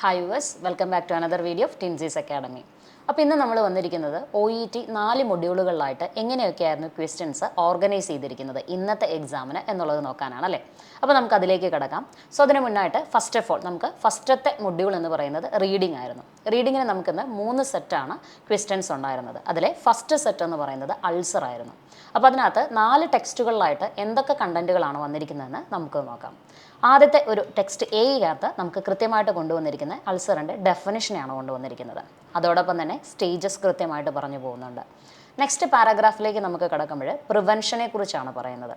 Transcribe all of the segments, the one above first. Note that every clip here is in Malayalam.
Hi yours welcome back to another video of Tensees academy അപ്പോൾ ഇന്ന് നമ്മൾ വന്നിരിക്കുന്നത് ഒ ഇ ടി നാല് മൊഡ്യൂളുകളിലായിട്ട് എങ്ങനെയൊക്കെയായിരുന്നു ക്വസ്റ്റ്യൻസ് ഓർഗനൈസ് ചെയ്തിരിക്കുന്നത് ഇന്നത്തെ എക്സാമിന് എന്നുള്ളത് നോക്കാനാണ് അല്ലേ? അപ്പോൾ നമുക്ക് അതിലേക്ക് കിടക്കാം. സോ അതിന് മുന്നായിട്ട് ഫസ്റ്റ് ഓഫ് ഓൾ നമുക്ക് ഫസ്റ്റത്തെ മൊഡ്യൂൾ എന്ന് പറയുന്നത് റീഡിംഗ് ആയിരുന്നു. റീഡിങ്ങിന് നമുക്കിന്ന് മൂന്ന് സെറ്റാണ് ക്വസ്റ്റ്യൻസ് ഉണ്ടായിരുന്നത്. അതിലെ ഫസ്റ്റ് സെറ്റ് എന്ന് പറയുന്നത് അൾസർ ആയിരുന്നു. അപ്പോൾ അതിനകത്ത് നാല് ടെക്സ്റ്റുകളിലായിട്ട് എന്തൊക്കെ കണ്ടന്റുകളാണ് വന്നിരിക്കുന്നതെന്ന് നമുക്ക് നോക്കാം. ആദ്യത്തെ ഒരു ടെക്സ്റ്റ് എയ്ക്കകത്ത് നമുക്ക് കൃത്യമായിട്ട് കൊണ്ടുവന്നിരിക്കുന്ന അൾസറിന്റെ ഡെഫിനിഷനെയാണ് കൊണ്ടുവന്നിരിക്കുന്നത്. അതോടൊപ്പം തന്നെ സ്റ്റേജസ് കൃത്യമായിട്ട് പറഞ്ഞു പോകുന്നുണ്ട്. നെക്സ്റ്റ് പാരാഗ്രാഫിലേക്ക് നമുക്ക് കിടക്കുമ്പോൾ പ്രിവെൻഷനെ കുറിച്ചാണ് പറയുന്നത്.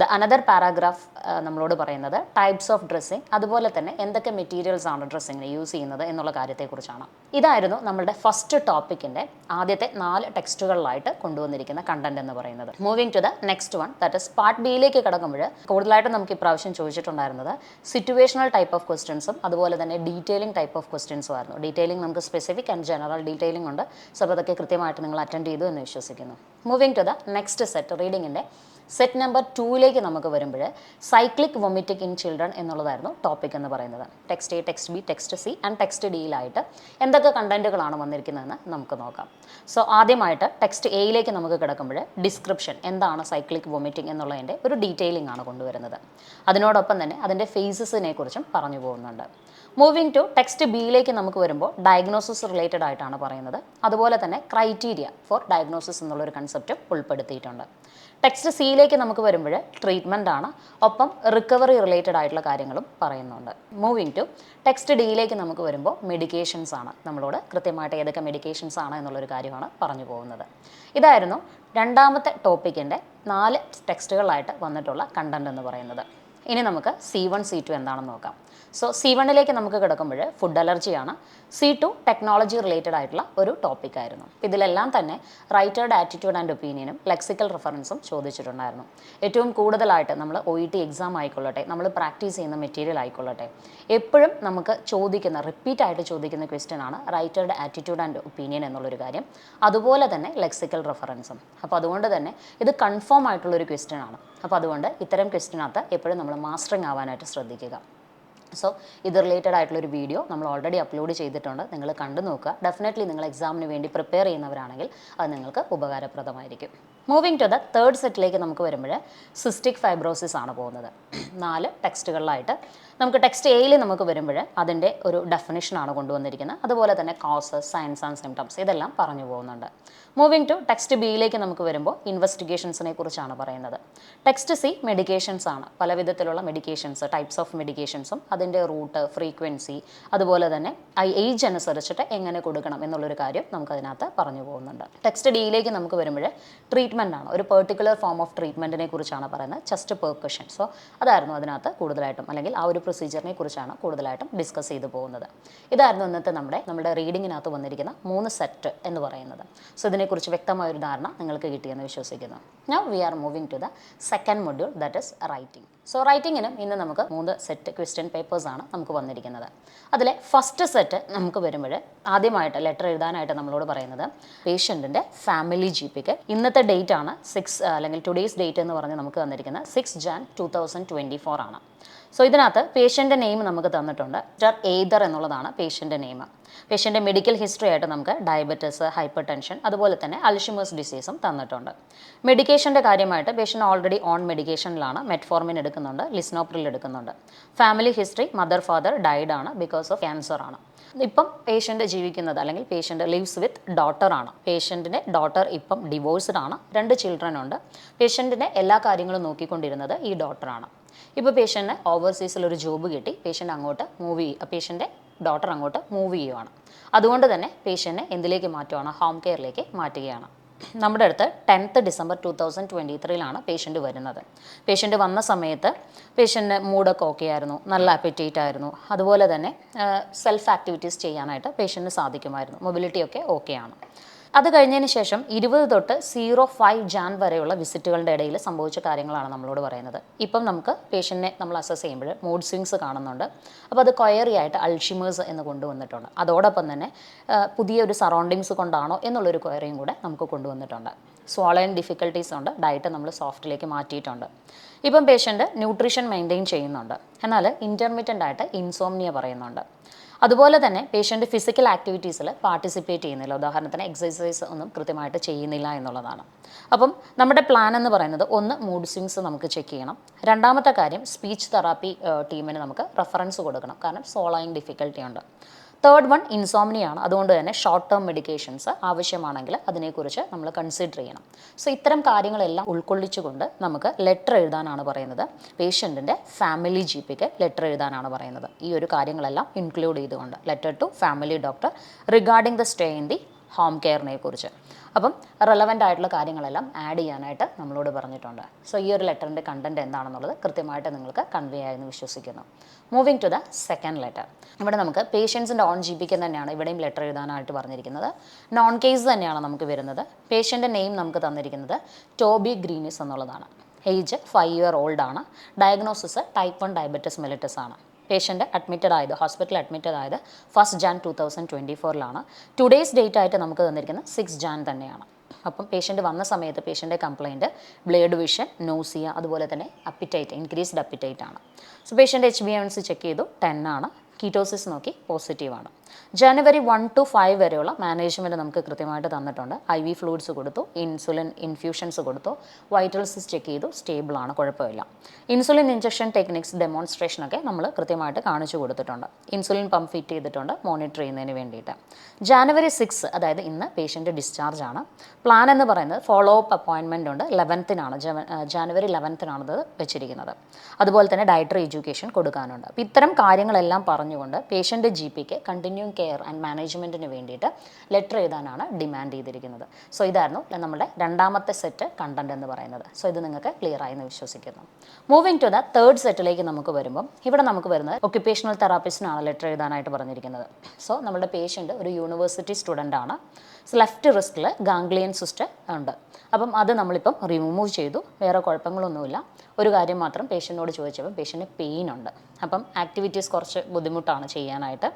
ദ അനദർ പാരാഗ്രാഫ് നമ്മളോട് പറയുന്നത് ടൈപ്സ് ഓഫ് ഡ്രസ്സിങ് അതുപോലെ തന്നെ എന്തൊക്കെ മെറ്റീരിയൽസ് ആണ് ഡ്രസ്സിങ്ങിന് യൂസ് ചെയ്യുന്നത് എന്നുള്ള കാര്യത്തെക്കുറിച്ചാണ്. ഇതായിരുന്നു നമ്മുടെ ഫസ്റ്റ് ടോപ്പിക്കിന്റെ ആദ്യത്തെ നാല് ടെക്സ്റ്റുകളിലായിട്ട് കൊണ്ടുവന്നിരിക്കുന്ന കണ്ടന്റ് എന്ന് പറയുന്നത്. Moving to the next one that is part ബിയിലേക്ക് കിടക്കുമ്പോൾ കൂടുതലായിട്ട് നമുക്ക് ഇപ്രാവശ്യം ചോദിച്ചിട്ടുണ്ടായിരുന്നത് സിറ്റുവേഷണൽ ടൈപ്പ് ഓഫ് ക്വസ്റ്റ്യൻസും അതുപോലെ തന്നെ ഡീറ്റെയിലിംഗ് ടൈപ്പ് ഓഫ് ക്വസ്റ്റ്യൻസും ആയിരുന്നു. ഡീറ്റെയിലിംഗ് നമുക്ക് സ്പെസിഫിക് ആൻഡ് ജനറൽ ഡീറ്റെയിലിംഗ് ഉണ്ട്. സോ അതൊക്കെ കൃത്യമായിട്ട് നിങ്ങൾ അറ്റൻഡ് ചെയ്തു എന്ന് വിശ്വസിക്കുന്നു. Moving to the next set റീഡിങ്ങിന്റെ set number ടുവിലേക്ക് നമുക്ക് വരുമ്പോൾ സൈക്ലിക് വൊമിറ്റിക് ഇൻ ചിൽഡ്രൻ എന്നുള്ളതായിരുന്നു ടോപ്പിക് എന്ന് പറയുന്നത്. Text A text B text C and text ഡിയിലായിട്ട് എന്തൊക്കെ കണ്ടന്റുകളാണ് വന്നിരിക്കുന്നതെന്ന് നമുക്ക് നോക്കാം. സോ ആദ്യമായിട്ട് ടെക്സ്റ്റ് എയിലേക്ക് നമുക്ക് കിടക്കുമ്പോൾ ഡിസ്ക്രിപ്ഷൻ എന്താണ് സൈക്ലിക് വൊമിറ്റിംഗ് എന്നുള്ളതിന്റെ ഒരു ഡീറ്റെയിലിംഗ് ആണ് കൊണ്ടുവരുന്നത്. അതിനോടൊപ്പം തന്നെ അതിന്റെ ഫേസസിനെ കുറിച്ചും പറഞ്ഞു പോകുന്നുണ്ട്. മൂവിങ് ടു ടെക്സ്റ്റ് ബിയിലേക്ക് നമുക്ക് വരുമ്പോൾ ഡയഗ്നോസിസ് റിലേറ്റഡ് ആയിട്ടാണ് പറയുന്നത്. അതുപോലെ തന്നെ ക്രൈറ്റീരിയ ഫോർ ഡയഗ്നോസിസ് എന്നുള്ളൊരു കൺസെപ്റ്റും ഉൾപ്പെടുത്തിയിട്ടുണ്ട്. ടെക്സ്റ്റ് സിയിലേക്ക് നമുക്ക് വരുമ്പോൾ ട്രീറ്റ്മെന്റ് ആണ്. ഒപ്പം റിക്കവറി റിലേറ്റഡ് ആയിട്ടുള്ള കാര്യങ്ങളും പറയുന്നുണ്ട്. മൂവിങ് ടു ടെക്സ്റ്റ് ഡിയിലേക്ക് നമുക്ക് വരുമ്പോൾ മെഡിക്കേഷൻസ് ആണ്. നമ്മളോട് കൃത്യമായിട്ട് ഏതൊക്കെ മെഡിക്കേഷൻസ് ആണ് എന്നുള്ളൊരു കാര്യമാണ് പറഞ്ഞു പോകുന്നത്. ഇതായിരുന്നു രണ്ടാമത്തെ ടോപ്പിക്കിന്റെ നാല് ടെക്സ്റ്റുകളായിട്ട് വന്നിട്ടുള്ള കണ്ടന്റ് എന്ന് പറയുന്നത്. ഇനി നമുക്ക് സി വൺ സി ടു എന്താണെന്ന് നോക്കാം. സോ സി വണ്ണിലേക്ക് നമുക്ക് കിടക്കുമ്പോൾ ഫുഡ് അലർജിയാണ് സി ടു ടെക്നോളജി റിലേറ്റഡ് ആയിട്ടുള്ള ഒരു ടോപ്പിക് ആയിരുന്നു. ഇതിലെല്ലാം തന്നെ റൈറ്റേഡ് ആറ്റിറ്റ്യൂഡ് ആൻഡ് ഒപ്പീനിയനും ലെക്സിക്കൽ റെഫറൻസും ചോദിച്ചിട്ടുണ്ടായിരുന്നു. ഏറ്റവും കൂടുതലായിട്ട് നമ്മൾ ഒ ഇ ടി എക്സാം ആയിക്കൊള്ളട്ടെ നമ്മൾ പ്രാക്ടീസ് ചെയ്യുന്ന മെറ്റീരിയൽ ആയിക്കൊള്ളട്ടെ എപ്പോഴും നമുക്ക് ചോദിക്കുന്ന റിപ്പീറ്റ് ആയിട്ട് ചോദിക്കുന്ന ക്വസ്റ്റ്യൻ ആണ് റൈറ്റേഡ് ആറ്റിറ്റ്യൂഡ് ആൻഡ് ഒപ്പീനിയൻ എന്നുള്ളൊരു കാര്യം. അതുപോലെ തന്നെ ലെക്സിക്കൽ റെഫറൻസും അപ്പോൾ അതുകൊണ്ട് തന്നെ ഇത് കൺഫേം ആയിട്ടുള്ളൊരു ക്വസ്റ്റ്യൻ ആണ്. അപ്പോൾ അതുകൊണ്ട് ഇത്തരം ക്വസ്റ്റിനകത്ത് എപ്പോഴും നമ്മൾ മാസ്റ്ററിങ് ആവാനായിട്ട് ശ്രദ്ധിക്കുക. സോ ഇത് റിലേറ്റഡ് ആയിട്ടുള്ള ഒരു വീഡിയോ നമ്മൾ ഓൾറെഡി അപ്ലോഡ് ചെയ്തിട്ടുണ്ട്. നിങ്ങൾ കണ്ടു നോക്കുക ഡെഫിനറ്റ്ലി നിങ്ങൾ എക്സാമിന് വേണ്ടി പ്രിപ്പയർ ചെയ്യുന്നവരാണെങ്കിൽ അത് നിങ്ങൾക്ക് ഉപകാരപ്രദമായിരിക്കും. മൂവിങ് ടു ദ തേർഡ് സെറ്റിലേക്ക് നമുക്ക് വരുമ്പോൾ സിസ്റ്റിക് ഫൈബ്രോസിസ് ആണ് പോകുന്നത്. നാല് ടെക്സ്റ്റുകളിലായിട്ട് നമുക്ക് ടെക്സ്റ്റ് എയിൽ നമുക്ക് വരുമ്പോൾ അതിന്റെ ഒരു ഡെഫിനിഷനാണ് കൊണ്ടുവന്നിരിക്കുന്നത്. അതുപോലെ തന്നെ കോസസ് സയൻസ് ആൻഡ് സിംറ്റംസ് ഇതെല്ലാം പറഞ്ഞു പോകുന്നുണ്ട്. മൂവിങ് ടു ടെക്സ്റ്റ് ബിയിലേക്ക് നമുക്ക് വരുമ്പോൾ ഇൻവെസ്റ്റിഗേഷൻസിനെ കുറിച്ചാണ് പറയുന്നത്. ടെക്സ്റ്റ് സി മെഡിക്കേഷൻസ് ആണ്. പല വിധത്തിലുള്ള മെഡിക്കേഷൻസ് ടൈപ്സ് ഓഫ് മെഡിക്കേഷൻസും അതിന്റെ റൂട്ട് ഫ്രീക്വൻസി അതുപോലെ തന്നെ ഏജ് അനുസരിച്ചിട്ട് എങ്ങനെ കൊടുക്കണം എന്നുള്ളൊരു കാര്യം നമുക്കതിനകത്ത് പറഞ്ഞു പോകുന്നുണ്ട്. ടെക്സ്റ്റ് ഡിയിലേക്ക് നമുക്ക് വരുമ്പോൾ ട്രീറ്റ്മെന്റ് ആണ്. ഒരു പെർട്ടിക്കുലർ ഫോം ഓഫ് ട്രീറ്റ്മെന്റിനെ കുറിച്ചാണ് പറയുന്നത്. ചെസ്റ്റ് പെർക്കഷൻ സോ അതായിരുന്നു അതിനകത്ത് കൂടുതലായിട്ടും അല്ലെങ്കിൽ ആ ഒരു പ്രൊസീജിയറിനെ കുറിച്ചാണ് കൂടുതലായിട്ടും ഡിസ്കസ് ചെയ്തു പോകുന്നത്. ഇതായിരുന്നു ഇന്നത്തെ നമ്മുടെ നമ്മുടെ റീഡിങ്ങിനകത്ത് വന്നിരിക്കുന്ന മൂന്ന് സെറ്റ് എന്ന് പറയുന്നത്. സോ ഇതിനെക്കുറിച്ച് വ്യക്തമായ ഒരു ധാരണ നിങ്ങൾക്ക് കിട്ടിയെന്ന് വിശ്വസിക്കുന്നു. Now we are moving to the second module that is writing so റൈറ്റിങ്ങിനും ഇന്ന് നമുക്ക് മൂന്ന് സെറ്റ് ക്വസ്റ്റ്യൻ പേപ്പേഴ്സാണ് നമുക്ക് വന്നിരിക്കുന്നത്. അതിലെ ഫസ്റ്റ് സെറ്റ് നമുക്ക് വരുമ്പോൾ ആദ്യമായിട്ട് ലെറ്റർ എഴുതാനായിട്ട് നമ്മളോട് പറയുന്നത് പേഷ്യന്റിന്റെ ഫാമിലി ജി പിക്ക് ഇന്നത്തെ ഡേറ്റ് ആണ് സിക്സ് അല്ലെങ്കിൽ ടുഡേയ്സ് ഡേറ്റ് എന്ന് പറഞ്ഞ് നമുക്ക് തന്നിരിക്കുന്നത് six Jan two thousand twenty four ആണ്. സോ ഇതിനകത്ത് പേഷ്യന്റെ നെയിം നമുക്ക് തന്നിട്ടുണ്ട്. ഡോക്ടർ എയ്തർ എന്നുള്ളതാണ് പേഷ്യന്റെ നെയിം പേഷ്യന്റെ മെഡിക്കൽ ഹിസ്റ്ററി ആയിട്ട് നമുക്ക് ഡയബറ്റിസ് ഹൈപ്പർ ടെൻഷൻ അതുപോലെ തന്നെ അൽഷിമേഴ്സ് ഡിസീസും തന്നിട്ടുണ്ട്. മെഡിക്കേഷന്റെ കാര്യമായിട്ട് പേഷ്യന്റ് ഓൾറെഡി ഓൺ മെഡിക്കേഷനിലാണ് മെറ്റ്ഫോർമിൻ എടുക്കുന്നുണ്ട് ലിസ്നോപ്രിൽ എടുക്കുന്നുണ്ട്. Family history mother father died ആണ് ബിക്കോസ് ഓഫ് ക്യാൻസർ ആണ്. ഇപ്പം പേഷ്യന്റ് ജീവിക്കുന്നത് അല്ലെങ്കിൽ പേഷ്യന്റ് ലിവ്സ് വിത്ത് ഡോട്ടർ ആണ്. പേഷ്യന്റിന്റെ ഡോട്ടർ ഇപ്പം ഡിവോഴ്സ്ഡ് ആണ്. രണ്ട് ചിൽഡ്രൻ ഉണ്ട്. പേഷ്യന്റിന്റെ എല്ലാ കാര്യങ്ങളും നോക്കിക്കൊണ്ടിരുന്നത് ഈ ഡോട്ടറാണ് ഇപ്പോൾ പേഷ്യന്റിന് ഓവർസീസിൽ ഒരു ജോബ് കിട്ടി. പേഷ്യന്റ് അങ്ങോട്ട് മൂവ് പേഷ്യന്റെ ഡോട്ടർ അങ്ങോട്ട് മൂവ് ചെയ്യുവാണ്. അതുകൊണ്ട് തന്നെ പേഷ്യന്റിനെ എന്തിലേക്ക് മാറ്റുവാണ്? ഹോം കെയറിലേക്ക് മാറ്റുകയാണ്. നമ്മുടെ അടുത്ത് tenth December two thousand twenty ത്രീയിലാണ് patient വരുന്നത്. പേഷ്യന്റ് വന്ന സമയത്ത് പേഷ്യന്റ് മൂഡൊക്കെ ഓക്കെ ആയിരുന്നു നല്ല അപ്പറ്റേറ്റ് ആയിരുന്നു. അതുപോലെ തന്നെ സെൽഫ് ആക്ടിവിറ്റീസ് ചെയ്യാനായിട്ട് പേഷ്യന്റിന് സാധിക്കുമായിരുന്നു. മൊബിലിറ്റിയൊക്കെ ഓക്കെയാണ് അത് കഴിഞ്ഞതിന് ശേഷം ഇരുപത് തൊട്ട് സീറോ ഫൈവ് ജാൻ വരെയുള്ള വിസിറ്റുകളുടെ ഇടയിൽ സംഭവിച്ച കാര്യങ്ങളാണ് നമ്മളോട് പറയുന്നത്. ഇപ്പം നമുക്ക് പേഷ്യന്റിനെ നമ്മൾ അസസ് ചെയ്യുമ്പോൾ മൂഡ് സ്വിങ്സ് കാണുന്നുണ്ട്. അപ്പോൾ അത് കൊയറി ആയിട്ട് അൾഷിമേഴ്സ് എന്ന് കൊണ്ടുവന്നിട്ടുണ്ട്. അതോടൊപ്പം തന്നെ പുതിയ ഒരു സറൗണ്ടിങ്സ് കൊണ്ടാണോ എന്നുള്ളൊരു കൊയറിയും കൂടെ നമുക്ക് കൊണ്ടുവന്നിട്ടുണ്ട്. സ്വാളയൻ ഡിഫിക്കൽട്ടീസ് ഉണ്ട്. ഡയറ്റ് നമ്മൾ സോഫ്റ്റിലേക്ക് മാറ്റിയിട്ടുണ്ട്. ഇപ്പം പേഷ്യന്റ് ന്യൂട്രീഷൻ മെയിന്റെയിൻ ചെയ്യുന്നുണ്ട്. എന്നാൽ ഇന്റർമീഡിയന്റ് ആയിട്ട് ഇൻസോംനിയ പറയുന്നുണ്ട്. അതുപോലെ തന്നെ പേഷ്യന്റ് ഫിസിക്കൽ ആക്ടിവിറ്റീസിൽ പാർട്ടിസിപ്പേറ്റ് ചെയ്യുന്നില്ല. ഉദാഹരണത്തിന് എക്സസൈസ് ഒന്നും കൃത്യമായിട്ട് ചെയ്യുന്നില്ല എന്നുള്ളതാണ്. അപ്പം നമ്മുടെ പ്ലാൻ എന്ന് പറയുന്നത് ഒന്ന് മൂഡ് സ്വിങ്സ് നമുക്ക് ചെക്ക് ചെയ്യണം. രണ്ടാമത്തെ കാര്യം സ്പീച്ച് തെറാപ്പി ടീമിന് നമുക്ക് റെഫറൻസ് കൊടുക്കണം. കാരണം സോളോയിങ് ഡിഫിക്കൽട്ടി ഉണ്ട്. തേർഡ് വൺ ഇൻസോംനിയാണ് അതുകൊണ്ട് തന്നെ ഷോർട്ട് ടേം മെഡിക്കേഷൻസ് ആവശ്യമാണെങ്കിൽ അതിനെക്കുറിച്ച് നമ്മൾ കൺസിഡർ ചെയ്യണം. സോ ഇത്തരം കാര്യങ്ങളെല്ലാം ഉൾക്കൊള്ളിച്ചുകൊണ്ട് നമുക്ക് ലെറ്റർ എഴുതാനാണ് പറയുന്നത്. പേഷ്യന്റിന്റെ ഫാമിലി ജി പിക്ക് ലെറ്റർ എഴുതാനാണ് പറയുന്നത്. ഈ ഒരു കാര്യങ്ങളെല്ലാം ഇൻക്ലൂഡ് ചെയ്തുകൊണ്ട്. Letter to family doctor regarding the stay in the home കെയറിനെ കുറിച്ച് അപ്പം റെലവന്റ് ആയിട്ടുള്ള കാര്യങ്ങളെല്ലാം ആഡ് ചെയ്യാനായിട്ട് നമ്മളോട് പറഞ്ഞിട്ടുണ്ട്. സോ ഈ ഒരു ലെറ്ററിന്റെ കണ്ടന്റ് എന്താണെന്നുള്ളത് കൃത്യമായിട്ട് നിങ്ങൾക്ക് കൺവേ ആയെന്ന് വിശ്വസിക്കുന്നു. Moving to the second letter ഇവിടെ നമുക്ക് പേഷ്യൻസിന്റെ ഓൺ ജി പിക്ക് തന്നെയാണ് ഇവിടെയും ലെറ്റർ എഴുതാനായിട്ട് പറഞ്ഞിരിക്കുന്നത്. നോൺ കേസ് തന്നെയാണ് നമുക്ക് വരുന്നത്. പേഷ്യന്റെ നെയിം നമുക്ക് തന്നിരിക്കുന്നത് ടോബി ഗ്രീനിസ് എന്നുള്ളതാണ്. ഏജ് ഫൈവ് ഇയർ ഓൾഡ് ആണ്. Diagnosis type one diabetes mellitus ആണ്. പേഷ്യന്റ് അഡ്മിറ്റഡ് ആയത് ഹോസ്പിറ്റലിൽ അഡ്മിറ്റഡ് ആയത് first Jan two thousand twenty ഫോറിലാണ് today's date ആയിട്ട് നമുക്ക് തന്നിരിക്കുന്നത് സിക്സ് ജാൻ തന്നെയാണ്. അപ്പം പേഷ്യന്റ് വന്ന സമയത്ത് പേഷ്യന്റെ കംപ്ലയിന്റ് ബ്ലേഡ് വിഷൻ നോസിയ അതുപോലെ തന്നെ അപ്പിറ്റൈറ്റ് ഇൻക്രീസ്ഡ് അപ്പിറ്റൈറ്റ് ആണ്. So patient H B M C check ചെയ്തു ടെൻ ആണ്. കീറ്റോസിസ് നോക്കി പോസിറ്റീവാണ് ജനുവരി വൺ ടു ഫൈവ് വരെയുള്ള മാനേജ്മെന്റ് നമുക്ക് കൃത്യമായിട്ട് തന്നിട്ടുണ്ട്. ഐ വി ഫ്ലൂയിഡ്സ് കൊടുത്തു ഇൻസുലിൻ ഇൻഫ്യൂഷൻസ് കൊടുത്തു വൈറ്റൽസ് ചെക്ക് ചെയ്തു സ്റ്റേബിൾ ആണ് കുഴപ്പമില്ല. ഇൻസുലിൻ ഇഞ്ചക്ഷൻ ടെക്നിക്സ് ഡെമോൺസ്ട്രേഷനൊക്കെ നമ്മൾ കൃത്യമായിട്ട് കാണിച്ചു കൊടുത്തിട്ടുണ്ട്. ഇൻസുലിൻ പമ്പ് ഫിറ്റ് ചെയ്തിട്ടുണ്ട് മോണിറ്റർ ചെയ്യുന്നതിന് വേണ്ടിയിട്ട്. ജാനുവരി സിക്സ് അതായത് ഇന്ന് പേഷ്യന്റ് ഡിസ്ചാർജ് ആണ്. പ്ലാൻ എന്ന് പറയുന്നത് ഫോളോ അപ്പ് അപ്പോയിൻമെന്റ് ഉണ്ട് ലെവൻത്തിനാണ് ജാനുവരി ലെവൻത്തിനാണ് ഇത് വെച്ചിരിക്കുന്നത്. അതുപോലെ തന്നെ ഡയറ്ററി എഡ്യൂക്കേഷൻ കൊടുക്കാനുണ്ട്. അപ്പോൾ ഇത്തരം കാര്യങ്ങളെല്ലാം പറഞ്ഞുകൊണ്ട് പേഷ്യന്റ് ജി പിക്ക് കണ്ടിന്യൂങ് കെയർ ആൻഡ് മാനേജ്മെന്റിന് വേണ്ടിയിട്ട് ലെറ്റർ എഴുതാനാണ് ഡിമാൻഡ് ചെയ്തിരിക്കുന്നത്. സോ ഇതായിരുന്നു നമ്മുടെ രണ്ടാമത്തെ സെറ്റ് കണ്ടന്റ് എന്ന് പറയുന്നത്. സോ ഇത് നിങ്ങൾക്ക് ക്ലിയർ ആയി എന്ന് വിശ്വസിക്കുന്നു മൂവിങ് ടു ദ തേർഡ് സെറ്റിലേക്ക് നമുക്ക് വരുമ്പോൾ ഇവിടെ നമുക്ക് വരുന്നത് ഒക്യുപ്പേഷണൽ തെറാപ്പിസ്റ്റിനാണ് ലെറ്റർ എഴുതാനായിട്ട് പറഞ്ഞിരിക്കുന്നത്. സോ നമ്മുടെ പേഷ്യന്റ് ഒരു യൂണിവേഴ്സിറ്റി സ്റ്റുഡന്റ് ആണ്. ലെഫ്റ്റ് റിസ്റ്റിൽ ഗാംഗ്ലിയൻ സിസ്റ്റ് ഉണ്ട്. അപ്പം അത് നമ്മളിപ്പം റിമൂവ് ചെയ്തു. വേറെ കുഴപ്പങ്ങളൊന്നുമില്ല. ഒരു കാര്യം മാത്രം പേഷ്യന്റിനോട് ചോദിച്ചപ്പം പേഷ്യന്റിന് പെയിൻ ഉണ്ട്. അപ്പം ആക്ടിവിറ്റീസ് കുറച്ച് ബുദ്ധിമുട്ടാണ് ചെയ്യാനായിട്ട്.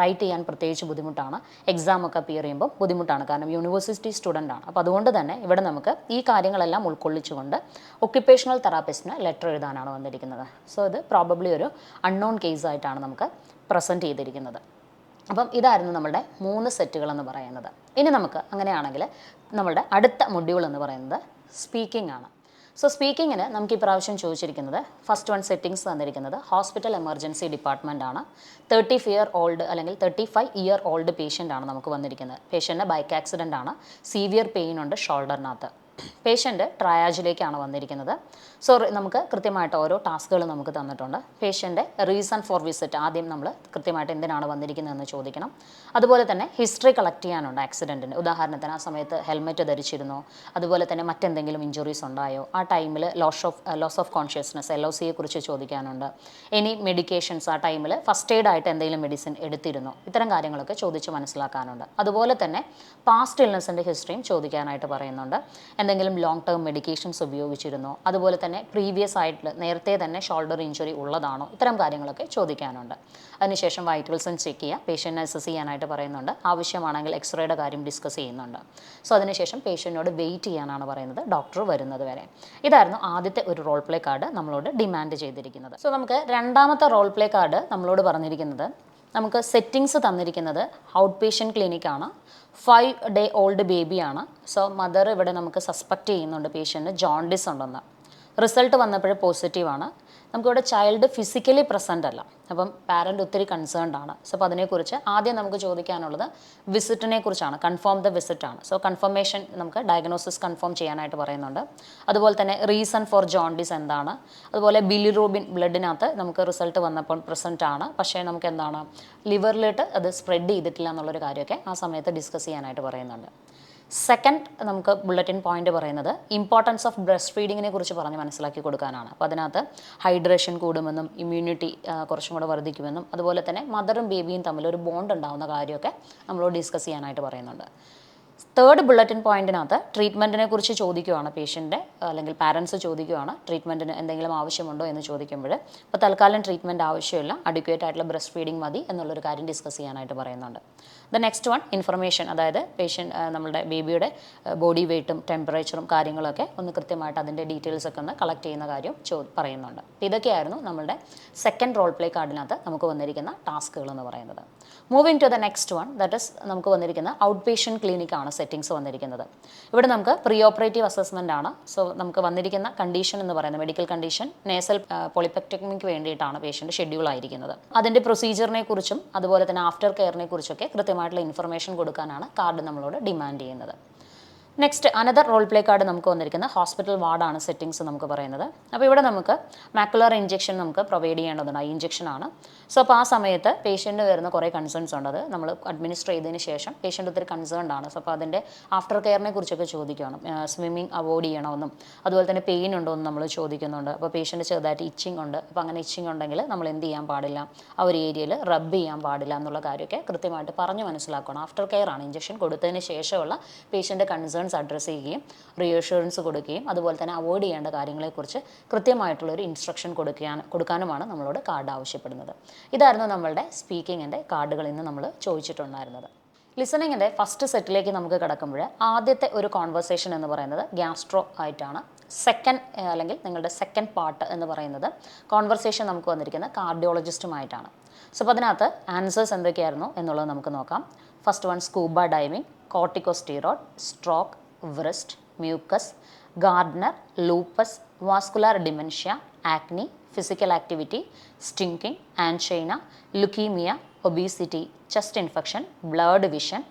റൈറ്റ് ചെയ്യാൻ പ്രത്യേകിച്ച് ബുദ്ധിമുട്ടാണ്. എക്സാം ഒക്കെ അപ്പിയർ ചെയ്യുമ്പോൾ ബുദ്ധിമുട്ടാണ്. കാരണം യൂണിവേഴ്സിറ്റി സ്റ്റുഡന്റ് ആണ്. അപ്പോൾ അതുകൊണ്ട് തന്നെ ഇവിടെ നമുക്ക് ഈ കാര്യങ്ങളെല്ലാം ഉൾക്കൊള്ളിച്ചുകൊണ്ട് ഒക്യുപ്പേഷണൽ തെറാപ്പിസ്റ്റിന് ലെറ്റർ എഴുതാനാണ് വന്നിരിക്കുന്നത്. സോ ഇത് പ്രോബബ്ലി ഒരു അൺനോൺ കേസ് ആയിട്ടാണ് നമുക്ക് പ്രസന്റ് ചെയ്തിരിക്കുന്നത്. അപ്പം ഇതായിരുന്നു നമ്മുടെ മൂന്ന് സെറ്റുകൾ എന്ന് പറയുന്നത്. ഇനി നമുക്ക് അങ്ങനെയാണെങ്കിൽ നമ്മുടെ അടുത്ത മൊഡ്യൂൾ എന്ന് പറയുന്നത് സ്പീക്കിംഗ് ആണ്. സോ സ്പീക്കിങ്ങിന് നമുക്ക് ഈ പ്രാവശ്യം ചോദിച്ചിരിക്കുന്നത് ഫസ്റ്റ് വൺ സെറ്റിംഗ്സ് തന്നിരിക്കുന്നത് ഹോസ്പിറ്റൽ എമർജൻസി ഡിപ്പാർട്ട്മെന്റ് ആണ്. തേർട്ടി ഇയർ ഓൾഡ് അല്ലെങ്കിൽ thirty five year old patient ആണ് നമുക്ക് വന്നിരിക്കുന്നത്. പേഷ്യന്റ് ബൈക്ക് ആക്സിഡന്റ് ആണ്. സീവിയർ പെയിൻ ഉണ്ട് ഷോൾഡറിനകത്ത് പേഷ്യന്റ് ട്രയാജിലേക്കാണ് വന്നിരിക്കുന്നത്. സോ നമുക്ക് കൃത്യമായിട്ട് ഓരോ ടാസ്കുകൾ നമുക്ക് തന്നിട്ടുണ്ട്. പേഷ്യന്റെ റീസൺ ഫോർ വിസിറ്റ് ആദ്യം നമ്മൾ കൃത്യമായിട്ട് എന്തിനാണ് വന്നിരിക്കുന്നതെന്ന് ചോദിക്കണം. അതുപോലെ തന്നെ ഹിസ്റ്ററി കളക്ട് ചെയ്യാനുണ്ട് ആക്സിഡന്റിന് ഉദാഹരണത്തിന് ആ സമയത്ത് ഹെൽമെറ്റ് ധരിച്ചിരുന്നോ. അതുപോലെ തന്നെ മറ്റെന്തെങ്കിലും ഇഞ്ചുറീസ് ഉണ്ടായോ? ആ ടൈമിൽ loss of loss of consciousness L O സിയെ കുറിച്ച് ചോദിക്കാനുണ്ട്. എനി മെഡിക്കേഷൻസ് ആ ടൈമിൽ ഫസ്റ്റ് എയ്ഡ് ആയിട്ട് എന്തെങ്കിലും മെഡിസിൻ എടുത്തിരുന്നോ? ഇത്തരം കാര്യങ്ങളൊക്കെ ചോദിച്ച് മനസ്സിലാക്കാനുണ്ട്. അതുപോലെ തന്നെ പാസ്റ്റ് ഇൽനെസ്സിന്റെ ഹിസ്റ്ററിയും ചോദിക്കാനായിട്ട് പറയുന്നുണ്ട്. എന്തെങ്കിലും ലോങ് ടേം മെഡിക്കേഷൻസ് ഉപയോഗിച്ചിരുന്നോ? അതുപോലെ തന്നെ പ്രീവിയസ് ആയിട്ട് നേരത്തെ തന്നെ ഷോൾഡർ ഇഞ്ചുറി ഉള്ളതാണോ? ഇത്തരം കാര്യങ്ങളൊക്കെ ചോദിക്കാനുണ്ട്. അതിനുശേഷം വൈറ്റൽസും ചെക്ക് ചെയ്യുക പേഷ്യന്റിനെ അസസ് ചെയ്യാനായിട്ട് പറയുന്നുണ്ട്. ആവശ്യമാണെങ്കിൽ എക്സ്റേയുടെ കാര്യം ഡിസ്കസ് ചെയ്യുന്നുണ്ട്. സോ അതിനുശേഷം പേഷ്യന്റിനോട് വെയിറ്റ് ചെയ്യാനാണ് പറയുന്നത്. ഡോക്ടർ വരുന്നത് വരെ. ഇതായിരുന്നു ആദ്യത്തെ ഒരു റോൾ പ്ലേ കാർഡ് നമ്മളോട് ഡിമാൻഡ് ചെയ്തിരിക്കുന്നത്. സോ നമുക്ക് രണ്ടാമത്തെ റോൾ പ്ലേ കാർഡ് നമ്മളോട് പറഞ്ഞിരിക്കുന്നത് നമുക്ക് സെറ്റിങ്സ് തന്നിരിക്കുന്നത് ഔട്ട് പേഷ്യന്റ് ക്ലിനിക്കാണ് ഫൈവ് ഡേ ഓൾഡ് ബേബിയാണ് സോ മദർ ഇവിടെ നമുക്ക് സസ്പെക്റ്റ് ചെയ്യുന്നുണ്ട് പേഷ്യന്റ് ജോണ്ടിസ് ഉണ്ടെന്ന്. റിസൾട്ട് വന്നപ്പോൾ പോസിറ്റീവാണ് നമുക്കിവിടെ ചൈൽഡ് ഫിസിക്കലി പ്രസന്റ് അല്ല. അപ്പം പാരന്റ് ഒത്തിരി കൺസേൺഡ് ആണ്. സോ അപ്പോൾ അതിനെക്കുറിച്ച് ആദ്യം നമുക്ക് ചോദിക്കാനുള്ളത് വിസിറ്റിനെ കുറിച്ചാണ്. കൺഫേം ദ വിസിറ്റ് ആണ്. സോ കൺഫർമേഷൻ നമുക്ക് ഡയഗ്നോസിസ് കൺഫേം ചെയ്യാനായിട്ട് പറയുന്നുണ്ട്. അതുപോലെ തന്നെ റീസൺ ഫോർ ജോണ്ടിസ് എന്താണ്? അതുപോലെ ബിലിറൂബിൻ ബ്ലഡിനകത്ത് നമുക്ക് റിസൾട്ട് വന്നപ്പോൾ പ്രസന്റ് ആണ്. പക്ഷേ നമുക്ക് എന്താണ് ലിവറിലിട്ട് അത് സ്പ്രെഡ് ചെയ്തിട്ടില്ല എന്നുള്ളൊരു കാര്യമൊക്കെ ആ സമയത്ത് ഡിസ്കസ് ചെയ്യാനായിട്ട് പറയുന്നുണ്ട്. സെക്കൻഡ് നമുക്ക് ബുള്ളറ്റിൻ പോയിന്റ് പറയുന്നത് ഇമ്പോർട്ടൻസ് ഓഫ് ബ്രസ്റ്റ് ഫീഡിങ്ങിനെ കുറിച്ച് പറഞ്ഞ് മനസ്സിലാക്കി കൊടുക്കാനാണ്. അപ്പോൾ അതിനകത്ത് ഹൈഡ്രേഷൻ കൂടുമെന്നും ഇമ്മ്യൂണിറ്റി കുറച്ചും കൂടെ വർദ്ധിക്കുമെന്നും അതുപോലെ തന്നെ മദറും ബേബിയും തമ്മിൽ ഒരു ബോണ്ട് ഉണ്ടാകുന്ന കാര്യമൊക്കെ നമ്മൾ ഡിസ്കസ് ചെയ്യാനായിട്ട് പറയുന്നുണ്ട്. തേർഡ് ബുള്ളറ്റിൻ പോയിന്റിനകത്ത് ട്രീറ്റ്മെന്റിനെ കുറിച്ച് ചോദിക്കുവാണ് പേഷ്യന്റെ അല്ലെങ്കിൽ പാരൻസ് ചോദിക്കുവാണ് ട്രീറ്റ്മെന്റിന് എന്തെങ്കിലും ആവശ്യമുണ്ടോ എന്ന് ചോദിക്കുമ്പോൾ. ഇപ്പോൾ തൽക്കാലം ട്രീറ്റ്മെന്റ് ആവശ്യമില്ല അഡിക്വേറ്റ് ആയിട്ടുള്ള ബ്രസ്റ്റ് ഫീഡിങ് മതി എന്നുള്ളൊരു കാര്യം ഡിസ്കസ് ചെയ്യാനായിട്ട് പറയുന്നുണ്ട്. ദ നെക്സ്റ്റ് വൺ ഇൻഫർമേഷൻ അതായത് പേഷ്യന്റ് നമ്മുടെ ബേബിയുടെ ബോഡി വെയ്റ്റും ടെമ്പറേച്ചറും കാര്യങ്ങളൊക്കെ ഒന്ന് കൃത്യമായിട്ട് അതിന്റെ ഡീറ്റെയിൽസ് ഒക്കെ ഒന്ന് കളക്ട് ചെയ്യുന്ന കാര്യം ചോ പറയുന്നുണ്ട്. അപ്പോൾ ഇതൊക്കെയായിരുന്നു നമ്മുടെ സെക്കൻഡ് റോൾ പ്ലേ കാർഡിനകത്ത് നമുക്ക് വന്നിരിക്കുന്ന ടാസ്കുകൾ എന്ന് പറയുന്നത്. Moving to the next one that is നമുക്ക് വന്നിരിക്കുന്ന ഔട്ട് പേഷ്യൻ ക്ലിനിക്കാണ് സെറ്റിങ്സ് വന്നിരിക്കുന്നത്. ഇവിടെ നമുക്ക് പ്രീ ഓപ്പറേറ്റീവ് അസസ്മെന്റ് ആണ്. സോ നമുക്ക് വന്നിരിക്കുന്ന കണ്ടീഷൻ എന്ന് പറയുന്നത് മെഡിക്കൽ കണ്ടീഷൻ നേസൽ പോളിപെക്ടമിക്ക് വേണ്ടിയിട്ടാണ് പേഷ്യന്റ് ഷെഡ്യൂൾ ആയിരിക്കുന്നത്. അതിന്റെ പ്രൊസീജിയറിനെ കുറിച്ചും അതുപോലെ തന്നെ ആഫ്റ്റർ കെയറിനെ കുറിച്ചൊക്കെ കൃത്യമായിട്ടുള്ള ഇൻഫർമേഷൻ കൊടുക്കാനാണ് കാർഡ് നമ്മളോട് ഡിമാൻഡ് ചെയ്യുന്നത്. Next another role play card നമുക്ക് വന്നിരിക്കുന്നത് ഹോസ്പിറ്റൽ വാർഡാണ് സെറ്റിങ്സ് നമുക്ക് പറയുന്നത്. അപ്പോൾ ഇവിടെ നമുക്ക് മാക്കുലർ ഇഞ്ചെക്ഷൻ നമുക്ക് പ്രൊവൈഡ് ചെയ്യേണ്ടതുണ്ട്. ഐ ഇഞ്ചെക്ഷൻ ആണ്. സോ അപ്പോൾ ആ സമയത്ത് പേഷ്യന്റ് വരുന്ന കുറേ കൺസേൺസ് ഉണ്ട്. അത് നമ്മൾ അഡ്മിനിസ്റ്റർ ചെയ്തതിന് ശേഷം പേഷ്യന്റ് ഒത്തിരി കൺസേൺഡ് ആണ്. സോ അപ്പോൾ അതിന്റെ ആഫ്റ്റർ കെയറിനെ കുറിച്ചൊക്കെ ചോദിക്കണം. സ്വിമ്മിങ് അവോയ്ഡ് ചെയ്യണമെന്നും അതുപോലെ തന്നെ പെയിൻ ഉണ്ടോ എന്ന് നമ്മൾ ചോദിക്കുന്നുണ്ട്. അപ്പോൾ പേഷ്യന്റ് ചെറുതായിട്ട് ഇച്ചിങ് ഉണ്ട്. അപ്പോൾ അങ്ങനെ ഇച്ചിങ് ഉണ്ടെങ്കിൽ നമ്മൾ എന്ത് ചെയ്യാൻ പാടില്ല? ആ ഒരു ഏരിയയിൽ റബ്ബ് ചെയ്യാൻ പാടില്ല എന്നുള്ള കാര്യമൊക്കെ കൃത്യമായിട്ട് പറഞ്ഞ് മനസ്സിലാക്കണം. ആഫ്റ്റർ കെയർ ആണ്. ഇഞ്ചക്ഷൻ കൊടുത്തതിന് ശേഷമുള്ള പേഷ്യന്റെ കൺസേൺസ് അഡ്രസ്സ് ചെയ്യുകയും റിയഷുറൻസ് കൊടുക്കുകയും അതുപോലെ തന്നെ അവോയ്ഡ് ചെയ്യേണ്ട കാര്യങ്ങളെക്കുറിച്ച് കൃത്യമായിട്ടുള്ളൊരു ഇൻസ്ട്രക്ഷൻ കൊടുക്കാൻ കൊടുക്കാനുമാണ് നമ്മളോട് കാർഡ് ആവശ്യപ്പെടുന്നത്. ഇതായിരുന്നു നമ്മളുടെ സ്പീക്കിങ്ങിന്റെ കാർഡുകൾ ഇന്ന് നമ്മൾ ചോദിച്ചിട്ടുണ്ടായിരുന്നത്. ലിസണിങ്ങിന്റെ ഫസ്റ്റ് സെറ്റിലേക്ക് നമുക്ക് കിടക്കുമ്പോൾ ആദ്യത്തെ ഒരു കോൺവെർസേഷൻ എന്ന് പറയുന്നത് ഗ്യാസ്ട്രോ ആയിട്ടാണ്. സെക്കൻഡ് അല്ലെങ്കിൽ നിങ്ങളുടെ സെക്കൻഡ് പാർട്ട് എന്ന് പറയുന്നത് കോൺവെർസേഷൻ നമുക്ക് വന്നിരിക്കുന്നത് കാർഡിയോളജിസ്റ്റുമായിട്ടാണ് സോ അപ്പോൾ അതിനകത്ത് ആൻസേഴ്സ് എന്തൊക്കെയായിരുന്നു എന്നുള്ളത് നമുക്ക് നോക്കാം. First one scuba diving corticosteroid stroke wrist mucus gardener lupus vascular dementia acne physical activity stinking angina leukaemia obesity chest infection blood vision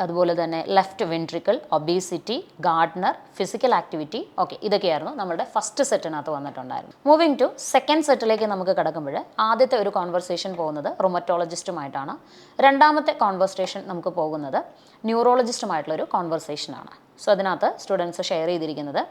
അതുപോലെ തന്നെ left ventricle obesity gardener physical activity okay ഇതൊക്കെയായിരുന്നു നമ്മുടെ ഫസ്റ്റ് സെറ്റിനകത്ത് വന്നിട്ടുണ്ടായിരുന്നു മൂവിങ് ടു സെക്കൻഡ് സെറ്റിലേക്ക് നമുക്ക് കിടക്കുമ്പോൾ ആദ്യത്തെ ഒരു കോൺവെർസേഷൻ പോകുന്നത് റൊമറ്റോളജിസ്റ്റുമായിട്ടാണ് രണ്ടാമത്തെ കോൺവെർസേഷൻ നമുക്ക് പോകുന്നത് ന്യൂറോളജിസ്റ്റുമായിട്ടുള്ള ഒരു കോൺവെർസേഷനാണ് സോ അതിനകത്ത് സ്റ്റുഡൻസ് ഷെയർ ചെയ്തിരിക്കുന്നത്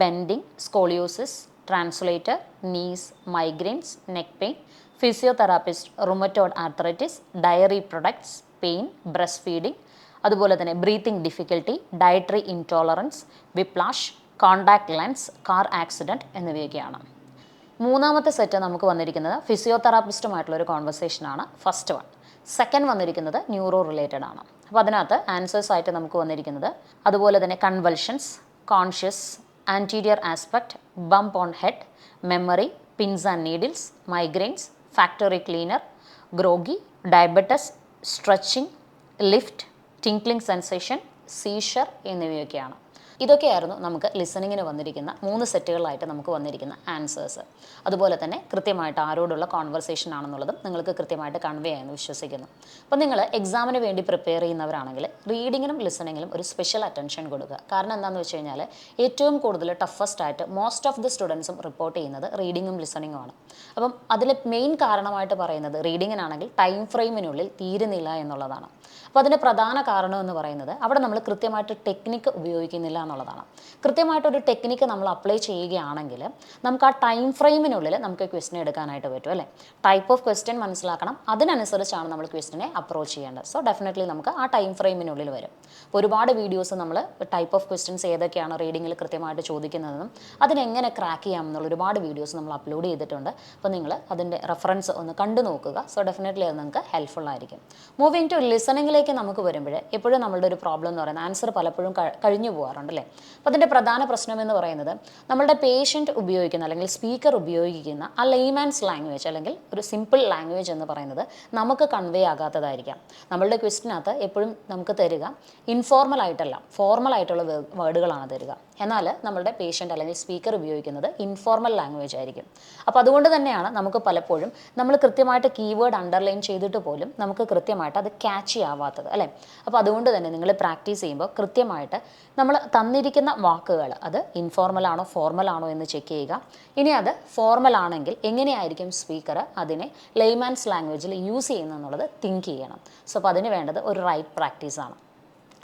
bending scoliosis translator knees migraines neck pain physiotherapist rheumatoid arthritis dairy products pain breast feeding അതുപോലെ തന്നെ breathing difficulty dietary intolerance whiplash contact lens car accident എന്നിവയൊക്കെയാണ്. മൂന്നാമത്തെ സെറ്റ് നമുക്ക് വന്നിരിക്കുന്നത് ഫിസിയോതെറാപ്പിസ്റ്റുമായിട്ടുള്ള ഒരു കോൺവെർസേഷനാണ് ഫസ്റ്റ് വൺ സെക്കൻഡ് വന്നിരിക്കുന്നത് ന്യൂറോ റിലേറ്റഡ് ആണ്. അപ്പോൾ അതിനകത്ത് ആൻസേഴ്സ് ആയിട്ട് നമുക്ക് വന്നിരിക്കുന്നത് അതുപോലെ തന്നെ convulsions conscious anterior aspect bump on head memory pins and needles migraines factory cleaner groggy diabetes stretching lift tingling sensation seizure എന്നിവയൊക്കെയാണ്. ഇതൊക്കെയായിരുന്നു നമുക്ക് ലിസണിങ്ങിന് വന്നിരിക്കുന്ന മൂന്ന് സെറ്റുകളായിട്ട് നമുക്ക് വന്നിരിക്കുന്ന ആൻസേഴ്സ്. അതുപോലെ തന്നെ കൃത്യമായിട്ട് ആരോടുള്ള കോൺവെർസേഷൻ ആണെന്നുള്ളതും നിങ്ങൾക്ക് കൃത്യമായിട്ട് കൺവേ ആയെന്ന് വിശ്വസിക്കുന്നു. അപ്പോൾ നിങ്ങൾ എക്സാമിന് വേണ്ടി പ്രിപ്പയർ ചെയ്യുന്നവരാണെങ്കിൽ റീഡിങ്ങിനും ലിസണിങ്ങിലും ഒരു സ്പെഷ്യൽ അറ്റൻഷൻ കൊടുക്കുക. കാരണം എന്താണെന്ന് വെച്ച് കഴിഞ്ഞാൽ ഏറ്റവും കൂടുതൽ ടഫസ്റ്റ് ആയിട്ട് മോസ്റ്റ് ഓഫ് ദി സ്റ്റുഡൻസും റിപ്പോർട്ട് ചെയ്യുന്നത് റീഡിങ്ങും ലിസണിങ്ങും ആണ്. അപ്പം അതിൽ മെയിൻ കാരണമായിട്ട് പറയുന്നത് റീഡിങ്ങിനാണെങ്കിൽ ടൈം ഫ്രെയിമിനുള്ളിൽ തീരുന്നില്ല എന്നുള്ളതാണ്. അപ്പോൾ അതിന്റെ പ്രധാന കാരണം എന്ന് പറയുന്നത് അവിടെ നമ്മൾ കൃത്യമായിട്ട് ടെക്നിക്ക് ഉപയോഗിക്കുന്നില്ല എന്നുള്ളതാണ്. കൃത്യമായിട്ടൊരു ടെക്നിക്ക് നമ്മൾ അപ്ലൈ ചെയ്യുകയാണെങ്കിൽ നമുക്ക് ആ ടൈം ഫ്രെയിമിനുള്ളിൽ നമുക്ക് ക്വസ്റ്റ്യൻ എടുക്കാനായിട്ട് പറ്റും അല്ലേ? ടൈപ്പ് ഓഫ് ക്വസ്റ്റ്യൻ മനസ്സിലാക്കണം. അതിനനുസരിച്ചാണ് നമ്മൾ ക്വസ്റ്റിനെ അപ്രോച്ച് ചെയ്യേണ്ടത്. സോ ഡെഫിനറ്റ്ലി നമുക്ക് ആ ടൈം ഫ്രെയിമിനുള്ളിൽ വരും. ഒരുപാട് വീഡിയോസ് നമ്മൾ ടൈപ്പ് ഓഫ് ക്വസ്റ്റ്യൻസ് ഏതൊക്കെയാണ് റീഡിങ്ങിൽ കൃത്യമായിട്ട് ചോദിക്കുന്നതെന്നും അതിനെങ്ങനെ ക്രാക്ക് ചെയ്യാം എന്നുള്ള ഒരുപാട് വീഡിയോസ് നമ്മൾ അപ്ലോഡ് ചെയ്തിട്ടുണ്ട്. അപ്പോൾ നിങ്ങൾ അതിന്റെ റെഫറൻസ് ഒന്ന് കണ്ടു നോക്കുക. സോ ഡെഫിനറ്റ്ലി അത് നിങ്ങൾക്ക് ഹെൽപ്ഫുൾ ആയിരിക്കും. മൂവിങ് ടു ലിസണിങ്ങിലേക്ക് നമുക്ക് വരുമ്പോൾ എപ്പോഴും നമ്മളുടെ ഒരു പ്രോബ്ലം എന്ന് പറയുന്നത് ആൻസർ പലപ്പോഴും കഴിഞ്ഞു പോകാറുണ്ട് അല്ലേ? അപ്പോൾ അതിന്റെ പ്രധാന പ്രശ്നം എന്ന് പറയുന്നത് നമ്മളുടെ പേഷ്യന്റ് ഉപയോഗിക്കുന്ന അല്ലെങ്കിൽ സ്പീക്കർ ഉപയോഗിക്കുന്ന ആ ലെയ്മാൻസ് ലാംഗ്വേജ് അല്ലെങ്കിൽ ഒരു സിമ്പിൾ ലാംഗ്വേജ് എന്ന് പറയുന്നത് നമുക്ക് കൺവേ ആകാത്തതായിരിക്കാം. നമ്മളുടെ ക്വസ്റ്റിനകത്ത് എപ്പോഴും നമുക്ക് തരിക ഇൻഫോർമൽ ആയിട്ടല്ല ഫോർമൽ ആയിട്ടുള്ള വേർഡുകളാണ് തരിക. എന്നാൽ നമ്മളുടെ പേഷ്യന്റ് അല്ലെങ്കിൽ സ്പീക്കർ ഉപയോഗിക്കുന്നത് ഇൻഫോർമൽ ലാംഗ്വേജ് ആയിരിക്കും. അപ്പോൾ അതുകൊണ്ട് തന്നെയാണ് നമുക്ക് പലപ്പോഴും നമ്മൾ കൃത്യമായിട്ട് കീവേഡ് അണ്ടർലൈൻ ചെയ്തിട്ട് പോലും നമുക്ക് കൃത്യമായിട്ട് അത് ക്യാച്ച് ആവാത്തത് അല്ലേ? അപ്പോൾ അതുകൊണ്ട് തന്നെ നിങ്ങൾ പ്രാക്ടീസ് ചെയ്യുമ്പോൾ കൃത്യമായിട്ട് നമ്മൾ തന്നിരിക്കുന്ന വാക്കുകൾ അത് ഫോർമൽ ആണോ എന്ന് ചെക്ക് ചെയ്യുക. ഇനി അത് ഫോർമൽ ആണെങ്കിൽ എങ്ങനെയായിരിക്കും സ്പീക്കർ അതിനെ ലെയ്മാൻസ് ലാംഗ്വേജിൽ യൂസ് ചെയ്യുന്നതെന്നുള്ളത് തിങ്ക് ചെയ്യണം. സോ അപ്പോൾ അതിന് വേണ്ടത് ഒരു റൈറ്റ് പ്രാക്ടീസാണ്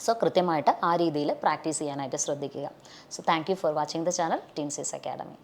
സോ കൃത്യമായിട്ട് ആ രീതിയിൽ പ്രാക്ടീസ് ചെയ്യാനായിട്ട് ശ്രദ്ധിക്കുക. So thank you for watching the channel Teensies Academy